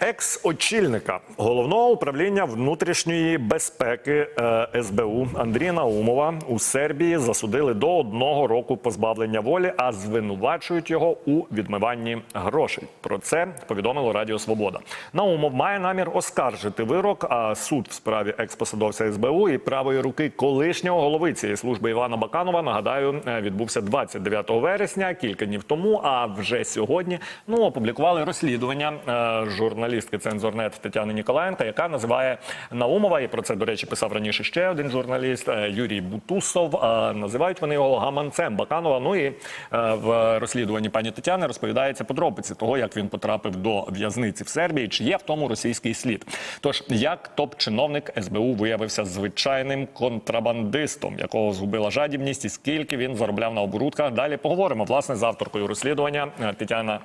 Екс-очільника головного управління внутрішньої безпеки е, СБУ Андрія Наумова у Сербії засудили до одного року позбавлення волі, а звинувачують його у відмиванні грошей. Про це повідомило Радіо Свобода. Наумов має намір оскаржити вирок. А суд в справі експосадовця СБУ і правої руки колишнього голови цієї служби Івана Баканова нагадаю е, відбувся 29 вересня, кілька днів тому. А вже сьогодні ну опублікували розслідування е, журналістки Цензорнет Тетяни Ніколаєнка, яка називає Наумова, і про це до речі писав раніше ще один журналіст е, Юрій Бутусов. Е, Називають вони його гаманцем Баканова. Ну і е, в розслідуванні пані Тетяни розповідається подробиці того, як він потрапив до в'язниці в Сербії, чи є в тому російський слід. Тож як топ-чиновник СБУ виявився звичайним контрабандистом, якого згубила жадібність, і скільки він заробляв на оборудках. Далі поговоримо власне з авторкою розслідування Тетяна.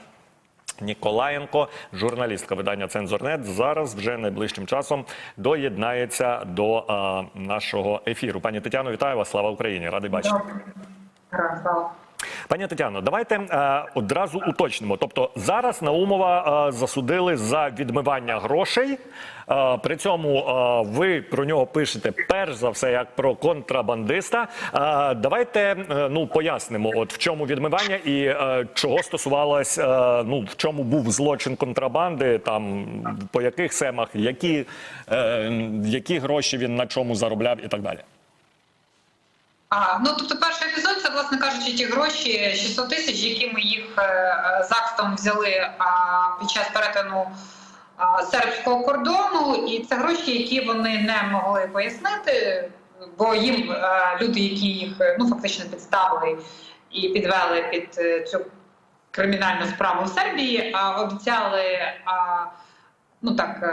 Ніколаєнко, журналістка видання Цензорнет, зараз вже найближчим часом доєднається до нашого ефіру. Пані Тетяно, вітаю вас! Слава Україні! Радий бачити. Слава. Пані Тетяно, давайте е, одразу уточнимо. Тобто зараз Наумова е, засудили за відмивання грошей. Е, при цьому е, ви про нього пишете перш за все як про контрабандиста. Е, давайте е, ну пояснимо, от в чому відмивання і е, чого стосувалось, е, ну в чому був злочин контрабанди, там по яких семах, які, е, які гроші він на чому заробляв і так далі. А, ну тобто перший епізод це, власне кажучи, ті гроші 600 тисяч, які ми їх е, з актом взяли під час перетину сербського кордону, і це гроші, які вони не могли пояснити, бо їм е, люди, які їх е, ну фактично підставили і підвели під цю кримінальну справу в Сербії, а обіцяли ну так.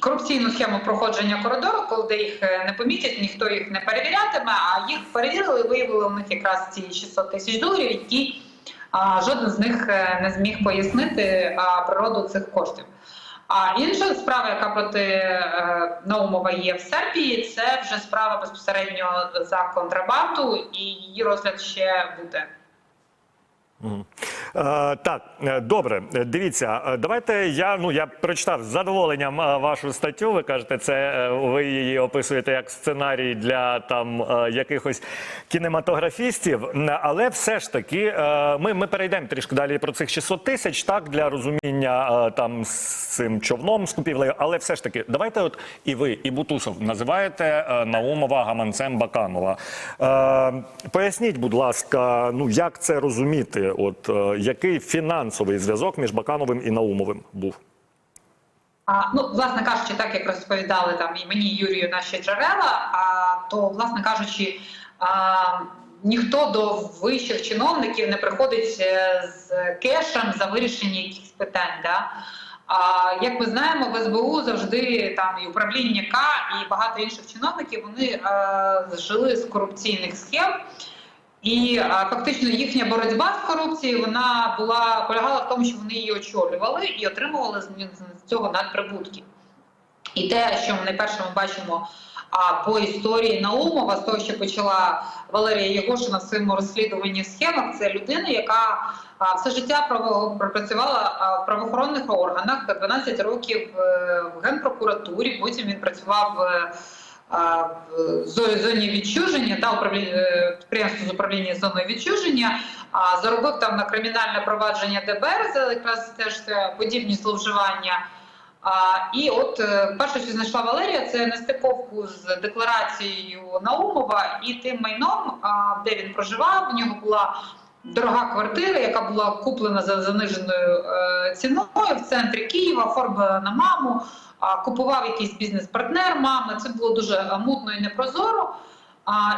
Корупційну схему проходження коридору, коли їх е, не помітять, ніхто їх не перевірятиме. А їх перевірили, виявили у них якраз ці 600 тисяч доларів, які а, жоден з них е, не зміг пояснити а, природу цих коштів. А інша справа, яка проти е, Наумова є в Сербії, це вже справа безпосередньо за контрабанду, і її розгляд ще буде. Мгм. Е, так, е, добре. Е, Дивіться, давайте я ну я прочитав з задоволенням вашу статтю. Ви кажете, це ви її описуєте як сценарій для там якихось кінематографістів. Але все ж таки, ми, ми перейдемо трішки далі про цих 600 тисяч, так для розуміння там з цим човном з купівлею. Але все ж таки, давайте, от і ви, і Бутусов називаєте Наумова гаманцем Баканова. Поясніть, будь ласка, ну як це розуміти? От який фінансовий зв'язок між Бакановим і Наумовим був? А, ну, власне кажучи, так як розповідали там і мені, і Юрію, наші джерела, а, то, власне кажучи, а, ніхто до вищих чиновників не приходить е, з кешем за вирішення якихось питань. Да? А, як ми знаємо, в СБУ завжди там і управління К, і багато інших чиновників вони е, жили з корупційних схем. І фактично їхня боротьба з корупцією вона була полягала в тому, що вони її очолювали і отримували з, цього надприбутки. І те, що ми найперше ми бачимо а, по історії Наумова, з того, що почала Валерія Єгошина в своєму розслідуванні в схемах, це людина, яка а, все життя пропрацювала в правоохоронних органах 12 років е, в генпрокуратурі. Потім він працював. е, а, в зоні відчуження та управління е, підприємство з управління зоною відчуження, заробив там на кримінальне провадження ДБР за якраз теж подібні зловживання. І от е, перше, що знайшла Валерія, це нестиковку з декларацією Наумова і тим майном, де він проживав. В нього була дорога квартира, яка була куплена за заниженою е, ціною в центрі Києва, оформлена на маму. Купував якийсь бізнес-партнер мами. Це було дуже е, мутно і непрозоро.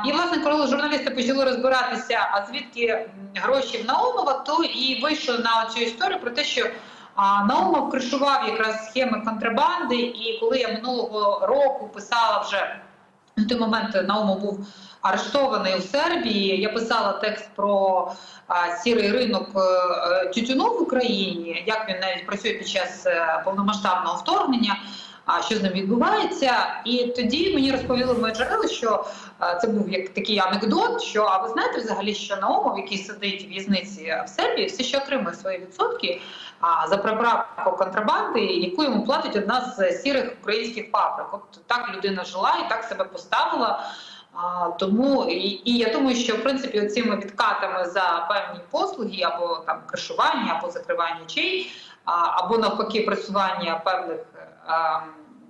І власне, коли журналісти почали розбиратися, а звідки гроші в Наумова, то і вийшли на цю історію про те, що Наумов кришував якраз схеми контрабанди. І коли я минулого року писала вже на той момент Наумов був арештований у Сербії. Я писала текст про сірий ринок е, е, тютюну в Україні, як він навіть працює під час е, повномасштабного вторгнення. А що з ним відбувається? І тоді мені розповіли мої джерела, що це був як такий анекдот. Що а ви знаєте взагалі, що Наумов, який сидить в в'язниці в Сербії, все ще отримує свої відсотки а, за приправку контрабанди, яку йому платить одна з сірих українських фабрик. От так людина жила і так себе поставила. Тому і, і я думаю, що в принципі цими відкатами за певні послуги або там кришування, або закривання очей, або навпаки просування певних а,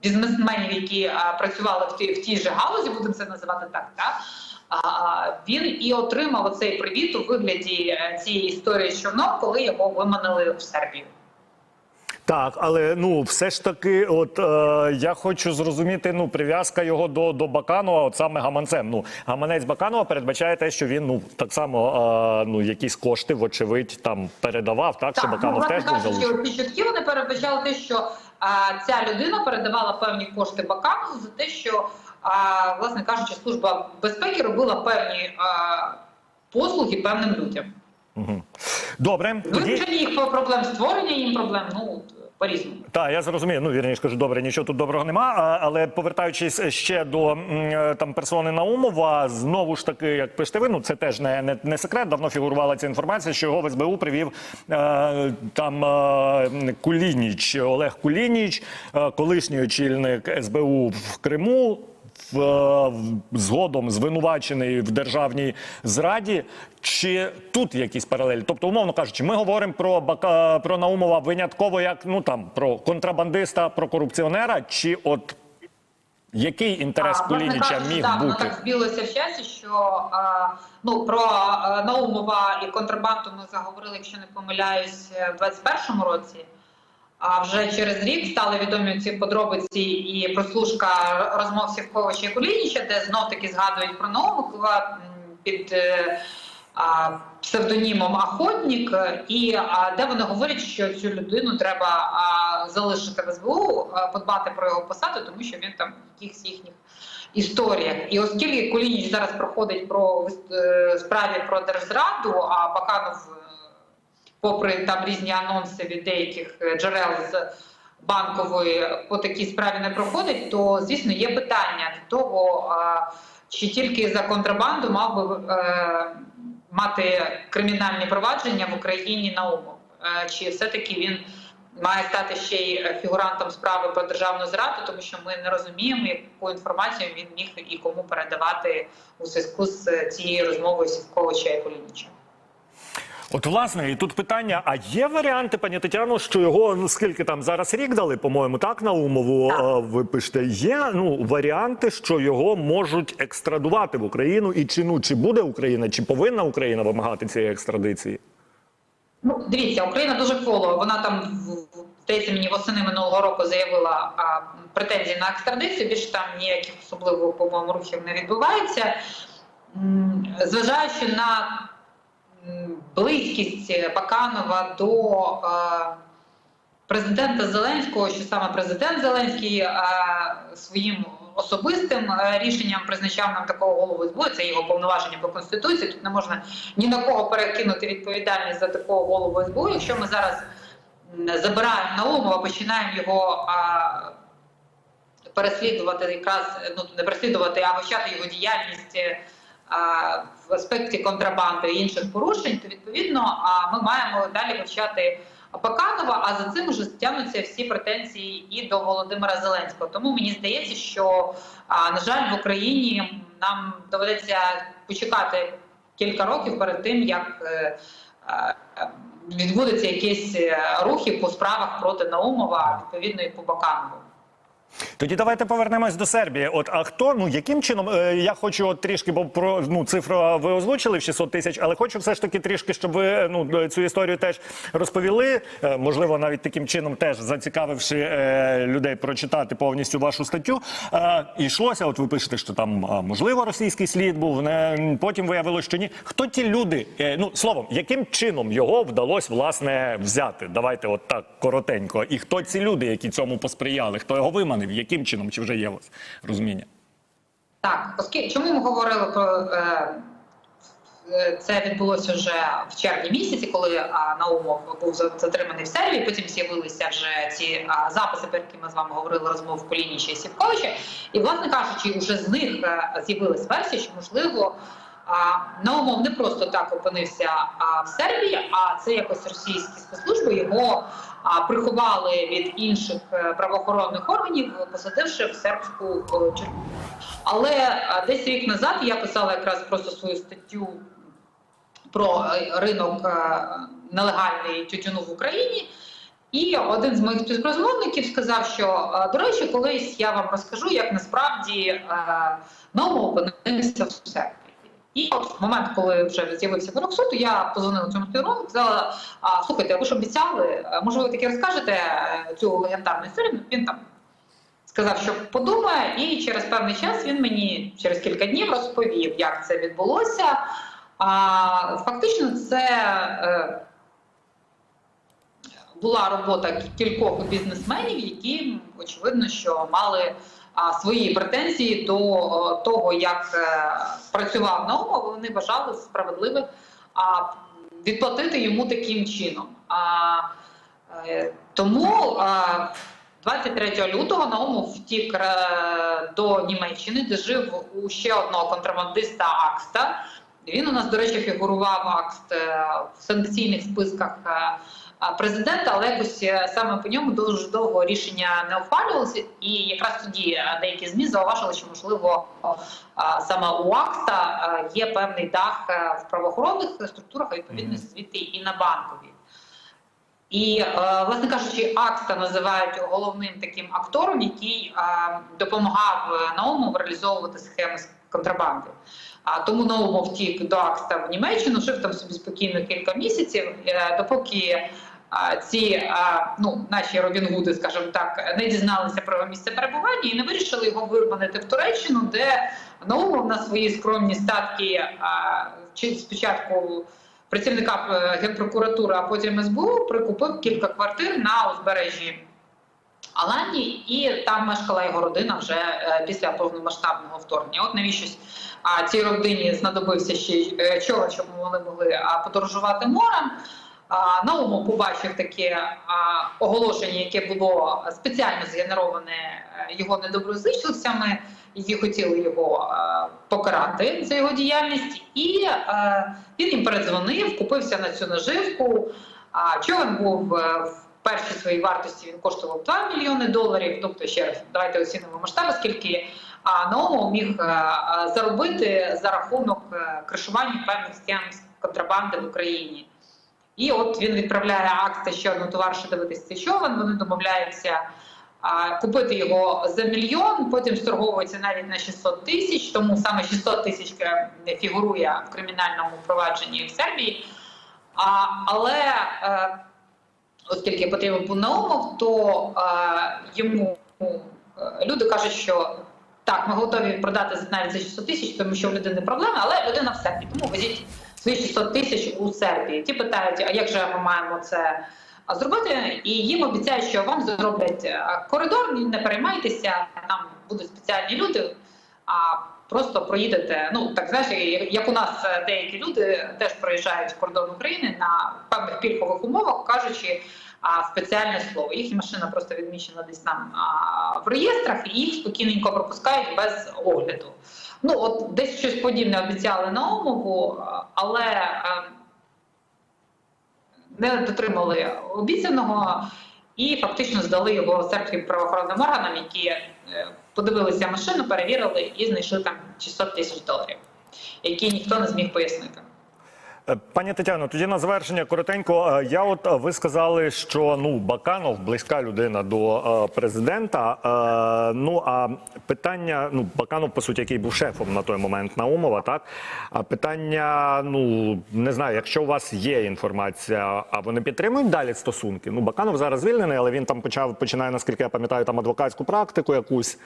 бізнесменів, які а, працювали в тій, в тій же галузі, будемо це називати так. так? А, він і отримав оцей привіт у вигляді е, цієї історії з коли його виманили в Сербію. Так, але ну все ж таки, от е, я хочу зрозуміти, ну прив'язка його до, до Баканова, от саме гаманцем. Ну гаманець Баканова передбачає те, що він ну так само е, ну якісь кошти, вочевидь, там передавав, так, що Так, ну, Баканов власне теж був залучений. ці чутки вони передбачали те, що а, ця людина передавала певні кошти Баканову за те, що а, власне кажучи, служба безпеки робила певні а, послуги певним людям. Угу. Добре, тоді Вирішення їх проблем, створення їм проблем, ну по-різному. Так, я зрозумію. Ну вірніше кажу, добре, нічого тут доброго нема. Але повертаючись ще до е, там персони Наумова, знову ж таки, як пишете ви, ну це теж не, не, не секрет. Давно фігурувала ця інформація, що його в СБУ привів е, там е, Кулініч, Олег Кулініч, е, колишній очільник СБУ в Криму. Е, згодом звинувачений в державній зраді. Чи тут якісь паралелі? Тобто, умовно кажучи, ми говоримо про про Наумова винятково як ну там про контрабандиста, про корупціонера, чи от який інтерес Кулініча міг так, бути? так збілося в часі, що а, ну про а, Наумова і контрабанду ми заговорили, якщо не помиляюсь, в 21-му році. А вже через рік стали відомі ці подробиці і прослушка розмов Сівковича і Кулініча, де знов таки згадують про м, під е, а, псевдонімом Охотник, і а, де вони говорять, що цю людину треба а, залишити в СБУ, а, подбати про його посаду, тому що він там в якихось їхніх історіях. І оскільки Кулініч зараз проходить про е, справі про держзраду, а Баканов. Попри там різні анонси від деяких е, джерел з банкової по такій справі не проходить, то звісно є питання до того, чи тільки за контрабанду мав би е, мати кримінальні провадження в Україні на умов, Е, чи все-таки він має стати ще й фігурантом справи про державну зраду, тому що ми не розуміємо, яку інформацію він міг і кому передавати у зв'язку з цією розмовою Сівковича і Колініча. От власне, і тут питання: а є варіанти, пані Тетяно, що його ну скільки там зараз рік дали, по-моєму, так Наумову Так. е, ви пишете. Є ну варіанти, що його можуть екстрадувати в Україну, і чи ну чи буде Україна, чи повинна Україна вимагати цієї екстрадиції? Ну, дивіться, Україна дуже кволо. Вона там здається, мені восени минулого року заявила а, претензії на екстрадицію. Більше там ніяких особливих по-моєму рухів не відбувається. Зважаючи на близькість Баканова до е, президента Зеленського, що саме президент Зеленський е, своїм особистим е, рішенням призначав нам такого голову СБУ, це його повноваження по конституції. Тут не можна ні на кого перекинути відповідальність за такого голову СБУ. Якщо ми зараз забираємо Наумова, починаємо його переслідувати, якраз ну не переслідувати, а вивчати його діяльність. В аспекті контрабанди і інших порушень, то відповідно ми маємо далі вивчати Баканова, а за цим вже стягнуться всі претензії і до Володимира Зеленського. Тому мені здається, що на жаль, в Україні нам доведеться почекати кілька років перед тим, як е, е, відбудуться якісь е, рухи по справах проти Наумова, відповідно і по Баканову. Тоді давайте повернемось до Сербії. От а хто ну яким чином е, я хочу от трішки, бо про ну цифру ви озвучили в 600 тисяч, але хочу все ж таки трішки, щоб ви ну цю історію теж розповіли. Е, можливо, навіть таким чином теж зацікавивши е, людей прочитати повністю вашу статтю. Е, і йшлося, от ви пишете, що там можливо російський слід був. Не потім виявилося, що ні. Хто ті люди? Е, ну словом, яким чином його вдалося власне взяти? Давайте, от так коротенько. І хто ці люди, які цьому посприяли? Хто його виманив? Яким чином? Чи вже є у вас розуміння? Так, оскільки чому ми говорили про е, е, це відбулося вже в червні місяці, коли а, Наумов був затриманий в Сербії. Потім з'явилися вже ці записи, про які ми з вами говорили розмов Кулініча і Сівковича. І, власне кажучи, вже з них е, з'явилась версія, що можливо. Наумов не просто так опинився в Сербії, а це якось російські спецслужби його приховали від інших е, правоохоронних органів, посадивши в сербську е, тюрму. Але е, десь рік назад я писала якраз просто свою статтю про ринок нелегальний тютюну в Україні. І один з моїх співрозмовників сказав, що до речі, колись я вам розкажу, як насправді Ново опинився в Сербії. І от в момент, коли вже з'явився вирок суду, я позвонила цьому співрозмовнику, сказала: а, слухайте, ви ж обіцяли, е, може, ви таки розкажете е, цю легендарну історію? Він там сказав, що подумає, і через певний час він мені через кілька днів розповів, як це відбулося. А фактично, це е, була робота кількох бізнесменів, які очевидно, що мали свої претензії до того, як е, працював Наумов, вони вважали справедливим відплатити йому таким чином. Е, тому 23 лютого Наумов втік е, до Німеччини, де жив у ще одного контрабандиста Акста. Він у нас, до речі, фігурував Акст е, в санкційних списках е, президента, але якось е, саме по ньому дуже довго рішення не ухвалювалося. І якраз тоді е, деякі ЗМІ зауважили, що можливо саме у Акста е, є певний дах в правоохоронних структурах, а відповідно звідти і на банковій. І, власне кажучи, Акста називають головним таким актором, який допомагав Наумову реалізовувати схеми з контрабанди. А тому Наумов втік до Акста в Німеччину, жив там собі спокійно кілька місяців, допоки ці ну, наші Робін Гуди, скажімо так, не дізналися про місце перебування і не вирішили його вирванити в Туреччину, де Наумов на свої скромні статки чи спочатку працівника е, генпрокуратури, а потім СБУ прикупив кілька квартир на узбережжі Аланії, і там мешкала його родина вже е, після повномасштабного вторгнення. От навіщо цій родині знадобився ще е, човен, щоб вони могли подорожувати морем. Наумов побачив таке оголошення, яке було спеціально згенероване е, його недоброзичливцями, які хотіли його е, покарати за його діяльність, і е, він їм передзвонив, купився на цю наживку. Човен був в першій своїй вартості він коштував 2 мільйони доларів. Тобто, ще раз давайте оцінимо масштаби, скільки Наумов міг заробити за рахунок кришування певних схем контрабанди в Україні. І от він відправляє акти ще одну товаришу дивитися човен. Вони домовляються а, купити його за мільйон, потім сторговується навіть на 600 тисяч, тому саме 600 тисяч е, фігурує в кримінальному провадженні в Сербії. А, але е, оскільки потрібен був Наумов, то е, йому люди кажуть, що так, ми готові продати навіть за 600 тисяч, тому що в людини проблеми, але людина в Сербії. Тому везіть 600 тисяч у Сербії. Ті питають, а як же ми маємо це зробити? І їм обіцяють, що вам зроблять е, коридор, не переймайтеся, там будуть спеціальні люди. А просто проїдете. Ну так знаєш, як у нас е, деякі люди теж проїжджають кордон України на певних пільгових умовах, кажучи а, спеціальне слово. Їхня машина просто відмічена десь там а, в реєстрах, і їх спокійненько пропускають без огляду. Ну от десь щось подібне обіцяли на умову, але е, не дотримали обіцяного і фактично здали його сербським правоохоронним органам, які е, подивилися машину, перевірили і знайшли там 600 тисяч доларів, які ніхто не зміг пояснити. Е, Пані Тетяно, тоді на завершення коротенько. Е, Я от е, ви сказали, що ну Баканов близька людина до президента. Ну а питання, ну Баканов, по суті, який був шефом на той момент Наумова, так а питання, ну не знаю, якщо у вас є інформація, а вони підтримують далі стосунки. Ну Баканов зараз звільнений, але він там почав починає, наскільки я пам'ятаю, там адвокатську практику якусь.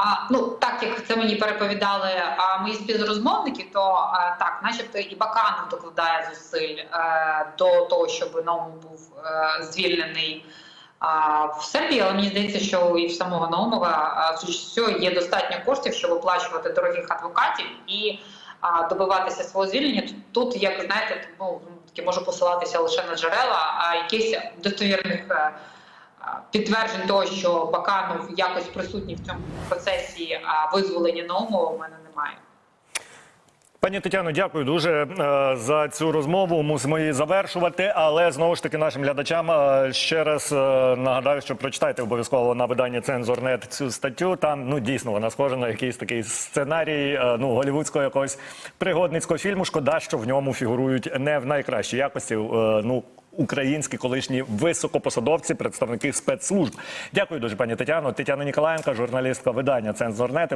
А, ну так як це мені переповідали а, мої співрозмовники, то а, так, начебто і Баканов докладає зусиль е, до того, щоб Наумов був е, звільнений а, в Сербії, але мені здається, що і в самого Наумова а, цього, є достатньо коштів, щоб оплачувати дорогих адвокатів і а, добиватися свого звільнення. Тут, як знаєте, ну таки можу посилатися лише на джерела, а якихось достовірних е, а, підтверджень того, що Баканов якось присутній в цьому процесі визволення Наумова, у мене немає. Пані Тетяно, дякую дуже е, за цю розмову. Мусимо її завершувати. Але знову ж таки нашим глядачам е, ще раз е, нагадаю, що прочитайте обов'язково на виданні Цензорнет цю статтю. Там ну дійсно вона схожа на якийсь такий сценарій ну голівудського якогось пригодницького фільму. Шкода, що в ньому фігурують не в найкращій якості. ну. Українські колишні високопосадовці, представники спецслужб. Дякую дуже, пані Тетяно. Тетяна Ніколаєнка, журналістка видання Цензорнет.